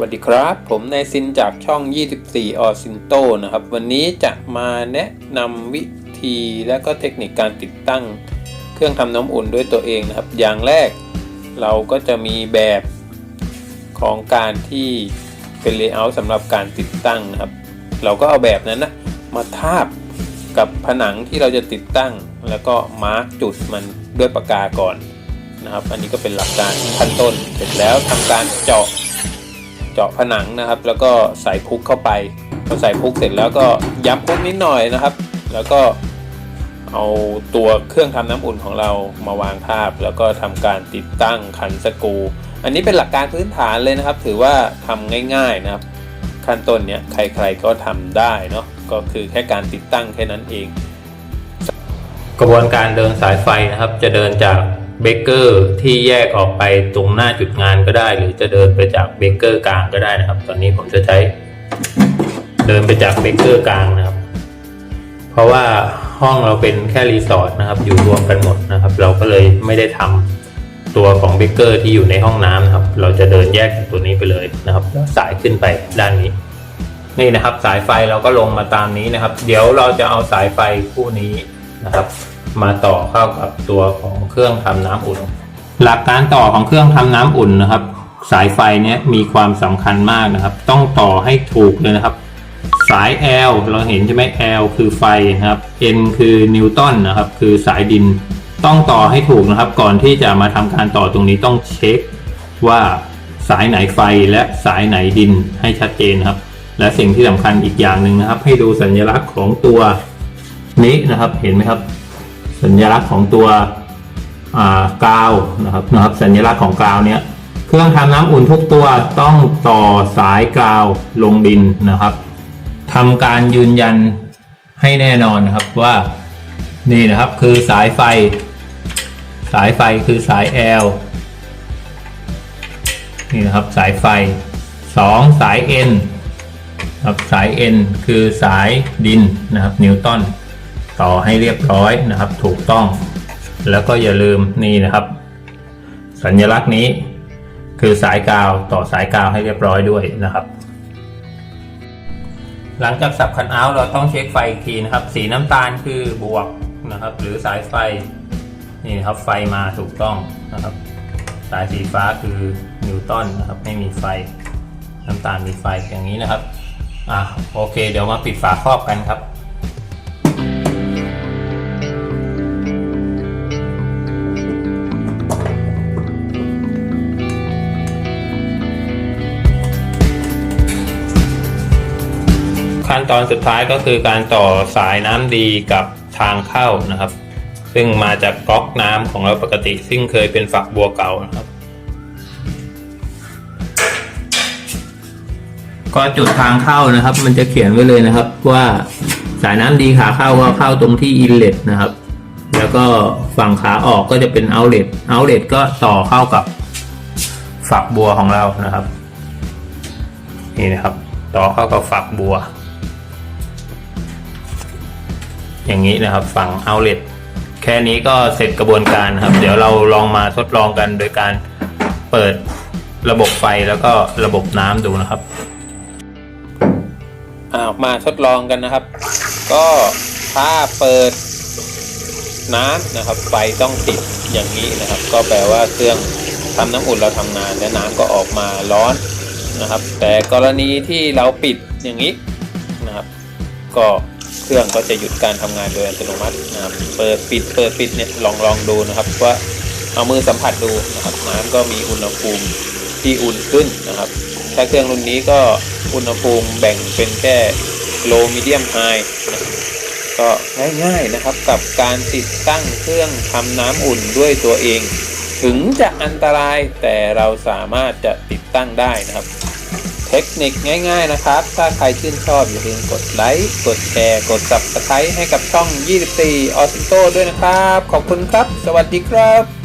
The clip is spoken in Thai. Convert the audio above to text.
วัสดีครับ ผมนายซินจากช่อง 24 ออซินโตนะครับ วันนี้จะมาแนะนำวิธีและก็เทคนิคการติดตั้งเครื่องทำน้ำอุ่นด้วยตัวเองนะครับ อย่างแรกเราก็จะมีแบบของการที่เป็นเลเยอร์สำหรับการติดตั้งนะครับ เราก็เอาแบบนั้นนะมาทาบกับผนังที่เราจะติดตั้ง แล้วก็มาร์กจุดมันด้วยปากกาก่อนนะครับ อันนี้ก็เป็นหลักการขั้นต้น เสร็จแล้วทำการเจาะ เจาะผนังนะครับ แล้วก็ใส่พุกเข้าไปพอใส่พุกเสร็จแล้วก็ย้ำพุกนิดหน่อยนะครับ แล้วก็เอาตัวเครื่องทำน้ำอุ่นของเรามาวางทาบ แล้วก็ทำการติดตั้งขันสกู อันนี้เป็นหลักการพื้นฐานเลยนะครับ ถือว่าทำง่าย ๆนะครับ ขั้นต้นเนี้ยใครๆก็ทำได้เนาะก็คือแค่การติดตั้งแค่นั้นเอง กระบวนการเดินสายไฟนะครับ จะเดินจาก เบเกอร์ที่แยกออกไปตรงหน้าจุดงานก็ได้ หรือจะเดินไปจากเบเกอร์กลางก็ได้นะครับ ตอนนี้ผมจะใช้ เดินไปจากเบเกอร์กลางนะครับ เพราะว่าห้องเราเป็นแค่รีสอร์ทนะครับ อยู่รวมกันหมดนะครับ เราก็เลยไม่ได้ทำตัวของเบเกอร์ที่อยู่ในห้องน้ำนะครับ เราจะเดินแยกจากตัวนี้ไปเลยนะครับแล้วสายขึ้นไปด้านนี้ นี่นะครับ สายไฟเราก็ลงมาตามนี้นะครับ เดี๋ยวเราจะเอาสายไฟคู่นี้นะครับ มาต่อเข้ากับตัวของเครื่องทำน้ำอุ่น หลักการต่อของเครื่องทำน้ำอุ่นนะครับ สายไฟเนี้ยมีความสำคัญมากนะครับ ต้องต่อให้ถูกเลยนะครับ สาย L เราเห็นใช่ไหม L คือไฟนะครับ N คือนิวตันนะครับ คือสายดินต้องต่อให้ถูกนะครับ ก่อนที่จะมาทำการต่อตรงนี้ต้องเช็คว่าสายไหนไฟและสายไหนดินให้ชัดเจนครับ และสิ่งที่สำคัญอีกอย่างหนึ่งนะครับ ให้ดูสัญลักษณ์ของตัวนี้นะครับ เห็นไหมครับ สัญลักษณ์ของตัวกาวนะครับนะครับ สัญลักษณ์ของกาวเนี้ยเครื่องทำน้ำอุ่นทุกตัวต้องต่อสายกาวลงดินนะครับทำการยืนยันให้แน่นอนนะครับว่านี่นะครับคือสายไฟ สายไฟคือสาย L นี่นะครับสายไฟ 2 สาย N ครับสาย N คือสายดินนะครับนิวตัน ต่อให้เรียบร้อยนะครับ ถูกต้อง แล้วก็อย่าลืมนี่นะครับ สัญลักษณ์นี้ คือสายกาวต่อสายกาวให้เรียบร้อยด้วยนะครับ หลังจากสับคันเอาท์เราต้องเช็คไฟอีกทีนะครับ สีน้ำตาลคือบวกนะครับ หรือสายไฟนี่นครับไฟมาถูกต้องนะครับ สายสีฟ้าคือนิวตันนะครับไม่มีไฟน้ำตาลมีไฟอย่างนี้นะครับอะโอเค เดี๋ยวมาปิดฝาครอบกันครับ ขั้นตอนสุดท้ายก็คือการต่อสายน้ำดีกับทางเข้านะครับ ซึ่งมาจากก๊อกน้ำของเราปกติ ซึ่งเคยเป็นฝักบัวเก่านะครับ ก็จุดทางเข้านะครับ มันจะเขียนไว้เลยนะครับ ว่าสายน้ำดีขาเข้าก็เข้าตรงที่อินเลตนะครับ แล้วก็ฝั่งขาออกก็จะเป็นเอาเลตเอาเลตก็ต่อเข้ากับฝักบัวของเรานะครับ นี่นะครับ ต่อเข้ากับฝักบัว อย่างนี้นะครับฝั่งเอาเล t แค่นี้ก็เสร็จกระบวนการครับ เดี๋ยวเราลองมาทดลองกันโดยการเปิดระบบไฟแล้วก็ระบบน้ำดูนะครับอามาทดลองกันนะครับ ก็ถ้าเปิดน้ำนะครับ ไฟต้องติดอย่างนี้นะครับ ก็แปลว่าเครื่องทำน้ำอุ่นเราทำงานและน้ำก็ออกมาร้อนนะครับ แต่กรณีที่เราปิดอย่างนี้นะครับ ก็ เครื่องก็จะหยุดการทำงานโดยอัตโนมัตินะครับเปิดปิดเปิดปิดเนี่ยลองลองดูนะครับว่าเอามือสัมผัสดูนะครับน้ำก็มีอุณหภูมิที่อุ่นขึ้นนะครับ ถ้าเครื่องรุ่นนี้ก็อุณหภูมิแบ่งเป็นแค่ low medium high นะครับก็ง่ายๆนะครับกับการติดตั้งเครื่องทำน้ำอุ่นด้วยตัวเอง ถึงจะอันตรายแต่เราสามารถจะติดตั้งได้นะครับ เทคนิคง่าย ๆนะครับ ถ้าใครชื่นชอบอย่าลืมกดไลค์กดแชร์กด subscribe ให้กับช่อง 24 ออสิโ t ด้วยนะครับ ขอบคุณครับ สวัสดีครับ